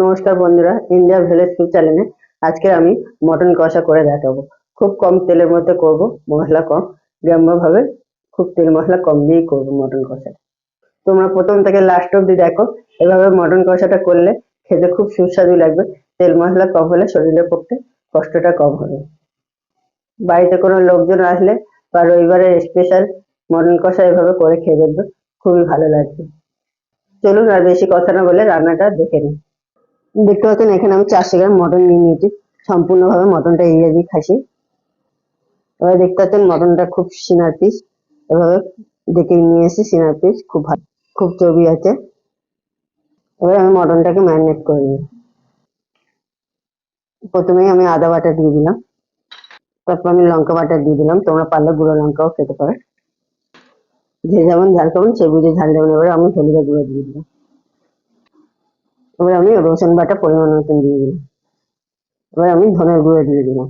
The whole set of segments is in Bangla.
নমস্কার বন্ধুরা ইন্ডিয়া ভিলেজ ফুড চ্যানেলে আজকে আমি মটন কষা করে দেখাবো। খুব কম তেলের মধ্যে করব, মশলা কম গ্রাম্য ভাবে খুব তেল মশলা কম দিয়েই করব মটন কষা তোমরা প্রথম থেকে লাস্ট অব্দি দেখো, এভাবে মটন কষাটা করলে খেতে খুব সুস্বাদু লাগবে। তেল মশলা কম হলে শরীরের পক্ষে কষ্টটা কম হবে। বাড়িতে কোনো লোকজন আসলে বা রবিবারের স্পেশাল মটন কষা এভাবে করে খেয়ে দেখবে, খুবই ভালো লাগবে। চলুন আর বেশি কথা না বলে রান্নাটা দেখে নিই। দেখতে পাচ্ছেন, এখানে আমি চারশো গ্রাম মটন নিয়ে নিয়েছি। সম্পূর্ণভাবে মটনটা ইংরেজি খাসি। এবার দেখতে পাচ্ছেন মটনটা খুব সিনার পিস এভাবে দেখে নিয়ে এসেছি, সিনার পিস খুব ভালো, খুব চর্বি আছে। এবার আমি মটনটাকে ম্যারিনেট করে নিই। প্রথমেই আমি আদা বাটা দিয়ে দিলাম। তারপর আমি লঙ্কা বাটা দিয়ে দিলাম। তোমরা পারলে গুঁড়ো লঙ্কাও খেতে পারো। যে যেমন ঝাল খাবেন, সে বুঝে ঝাল দেবেন। এবার আমি হলুদের গুঁড়ো দিয়ে দিলাম। এবার আমি রসুন বাটা পরিমাণ মতন দিয়ে দিলাম। এবার আমি ধনের গুঁড়ো দিয়ে দিলাম।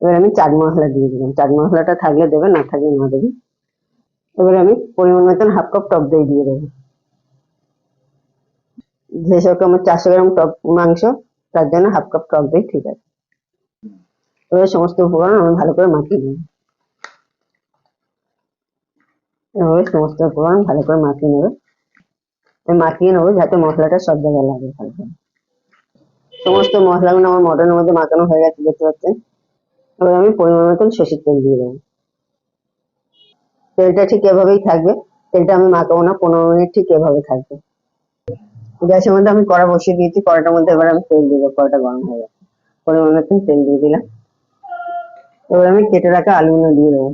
এবার আমি চাট মশলা দিয়ে দিলাম। চাট মশলাটা থাকলে দেবে, না থাকলে না দেবে। এবার আমি পরিমাণ মতন হাফ কাপ টক দই দিয়ে দেবো। যেসব আমার চারশো গ্রাম টক মাংস, তার জন্য হাফ কাপ টক দই ঠিক আছে। এবার সমস্ত উপকরণ আমি ভালো করে মাখিয়ে নেব। এভাবে সমস্ত উপকরণ ভালো করে মাখিয়ে নেবে। মাখিয়ে নেব, যাতে মশলাটা সব জায়গায় লাগে করে সমস্ত মশলাগুলো আমার মটনের মধ্যে মাখানো হয়ে গেছে, দেখতে পাচ্ছেন? এবার আমি পরিমাণ মতন সর্ষের তেল দিয়ে দেবো। তেলটা ঠিক এভাবেই থাকবে। তেলটা আমি মাখাবো না, পনেরো মিনিট ঠিক এভাবে থাকবে। গ্যাসের মধ্যে আমি কড়া বসিয়ে দিয়েছি, কড়াটার মধ্যে এবার আমি তেল দিব, কড়াটা গরম হয়ে গেছে। পরিমাণ মতন তেল দিয়ে দিলাম। এবার আমি কেটে রাখা আলুগুলো দিয়ে দেবো।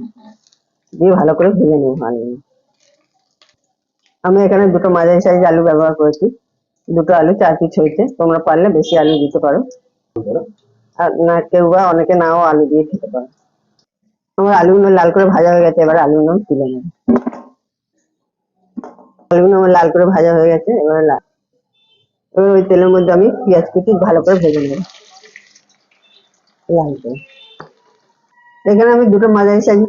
দিয়ে ভালো করে ভেজে নেব আলুগুলো। আমি এখানে দুটো মাঝারি সাইজ আলু ব্যবহার করেছি। দুটো আলু, চার পিস হয়েছে। তোমরা পারলে বেশি আলু দিতে পারো। আর না, কেউ বা অনেকে নাও আলু দিয়ে খেতে পারো। আমার আলুগুলো লাল করে ভাজা হয়ে গেছে, এবার আলুগুলো তুলে নেব। আলুগুলো আমার লাল করে ভাজা হয়ে গেছে, এবার লাল এবার ওই তেলের মধ্যে আমি পেঁয়াজ কুচি ভালো করে ভেজে নেব। লাল করে। এখানে আমি দুটো মাঝারি সাইজ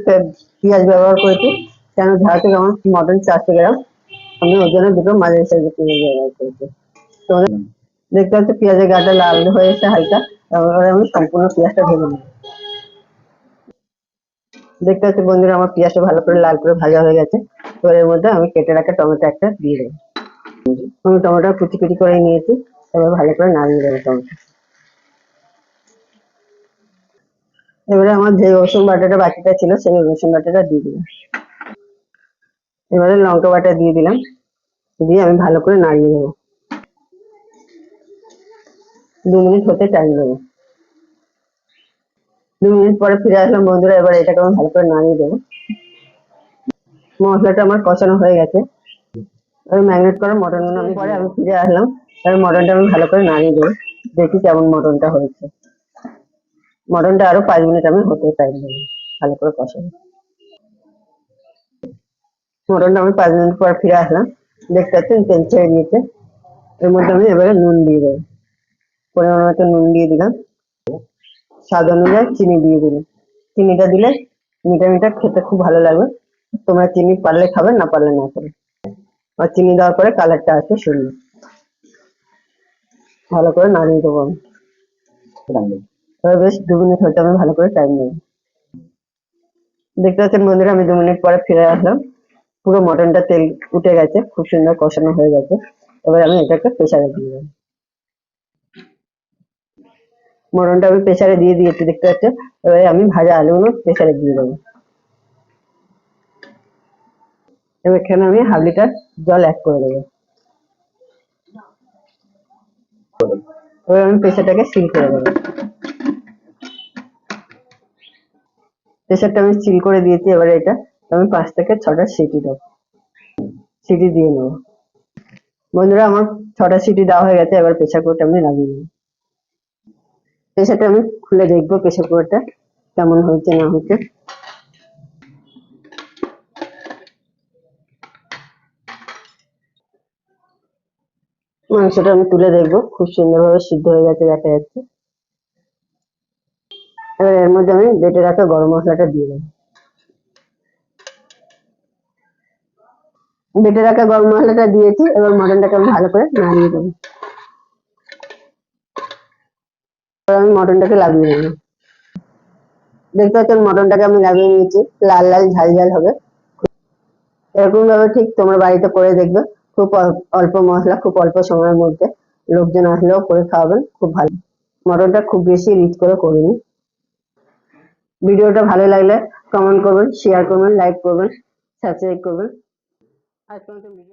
পেঁয়াজ ব্যবহার করেছি। কেন ঝাড়া থেকে আমার মটন চারশো গ্রাম আমি ওই জন্য দুটো মাঝারি সাইজের পেঁয়াজ ব্যবহার করেছি তোমাদের দেখতে পাচ্ছি পেঁয়াজের গাটা লাল হয়ে এসে হালকা তারপরে আমি সম্পূর্ণ পেঁয়াজটা ভেজে নেব। দেখতে পাচ্ছি বন্ধুরা আমার পেঁয়াজটা ভালো করে লাল করে ভাজা হয়ে গেছে। তো এর মধ্যে আমি কেটে রাখা টমেটো একটা দিয়ে দেবো। আমি টমেটো কুচি কুচি করে নিয়েছি এবার ভালো করে নাড়িয়ে দেবো টমেটো। এবারে আমার যে রসুন বাটাটা বাকিটা ছিল সেই রসুন বাটাটা দিয়ে দিলাম এবারে লঙ্কা বাটা দিয়ে দিলাম। দিয়ে আমি ভালো করে নাড়িয়ে দেবো দু মিনিট হতে টাইম দেবো দু মিনিট পরে ফিরে আসলাম বন্ধুরা, এবার এটাকে আমি ভালো করে নাড়িয়ে দেবো। মশলাটা আমার কষানো হয়ে গেছে। এবার ম্যারিনেট করা মটনগুলো আমি পরে আমি ফিরে আসলাম। এবার মটনটা আমি ভালো করে নাড়িয়ে দেবো। দেখি কেমন মটনটা হয়েছে। মটনটা আরও পাঁচ মিনিট আমি হতে টাইম দেবো ভালো করে কষাবো মটনটা আমি পাঁচ মিনিট পর ফিরে আসলাম। দেখতে পাচ্ছেন তেল ছেড়ে দিয়েছে এর মধ্যে আমি এবারে নুন দিয়ে দেবো। পরিমাণ মতো নুন দিয়ে দিলাম। স্বাদ অনুযায়ী চিনি দিয়ে দিলাম। চিনিটা দিলে মিঠা মিঠা খেতে খুব ভালো লাগবে। তোমরা চিনি পারলে খাবে, না পারলে না খাবে। আর চিনি দেওয়ার পরে কালারটা আসবে সুন্দর। ভালো করে নাড়িয়ে দেবো আমি। বেশ দু মিনিট হতে আমি ভালো করে টাইম নেব। দেখতে পাচ্ছেন বন্ধুরা, আমি দু মিনিট পরে ফিরে আসলাম। পুরো মটনটা তেল উঠে গেছে, খুব সুন্দর কষানো হয়ে গেছে। এবার আমি এটাকে প্রেসারে দিয়ে দেবো। মটনটা আমি প্রেসারে দিয়ে দিয়েছি, দেখতে পাচ্ছ? এবারে আমি ভাজা আলুগুলো প্রেসারে দিয়ে দেবো। এবার এখানে আমি হাফ লিটার জল অ্যাড করে দেবো। এবার আমি প্রেসারটাকে সিল করে দেবো। প্রেসারটা আমি সিল করে দিয়েছি, এবারে এটা আমি পাঁচ থেকে ছটা সিটি দেবো। সিটি দিয়ে নেব। বন্ধুরা, আমার ছটা সিটি দেওয়া হয়ে গেছে, এবার প্রেসার কুকারটা আমি লাগিয়ে নেব। প্রেসারটা আমি খুলে দেখব প্রেসার কুকারটা কেমন হয়েছে, না হয়েছে। মাংসটা আমি তুলে দেখব, খুব সুন্দরভাবে সিদ্ধ হয়ে গেছে, দেখা যাচ্ছে। এবার এর মধ্যে আমি বেটে রাখা গরম মশলাটা দিয়ে দেবো। বেটে রাখা গরম মশলাটা দিয়েছি, এবার মটনটাকে আমি ভালো করে নাড়িয়ে দেবো। আমি মটনটাকে লাগিয়ে নেব। দেখতে পাচ্ছেন মটনটাকে আমি লাগিয়ে নিয়েছি, লাল লাল ঝাল ঝাল হবে। এরকম ভাবে ঠিক তোমরা বাড়িতে করে দেখবে, খুব অল্প মশলা, খুব অল্প সময়ের মধ্যে লোকজন আসলেও করে খাওয়াবেন, খুব ভালো। মটনটা খুব বেশি রিচ করে করিনি। ভিডিওটা ভালো লাগলে কমেন্ট করবেন শেয়ার করবেন লাইক করবেন সাবস্ক্রাইব করবেন। আজকের মতো ভিডিও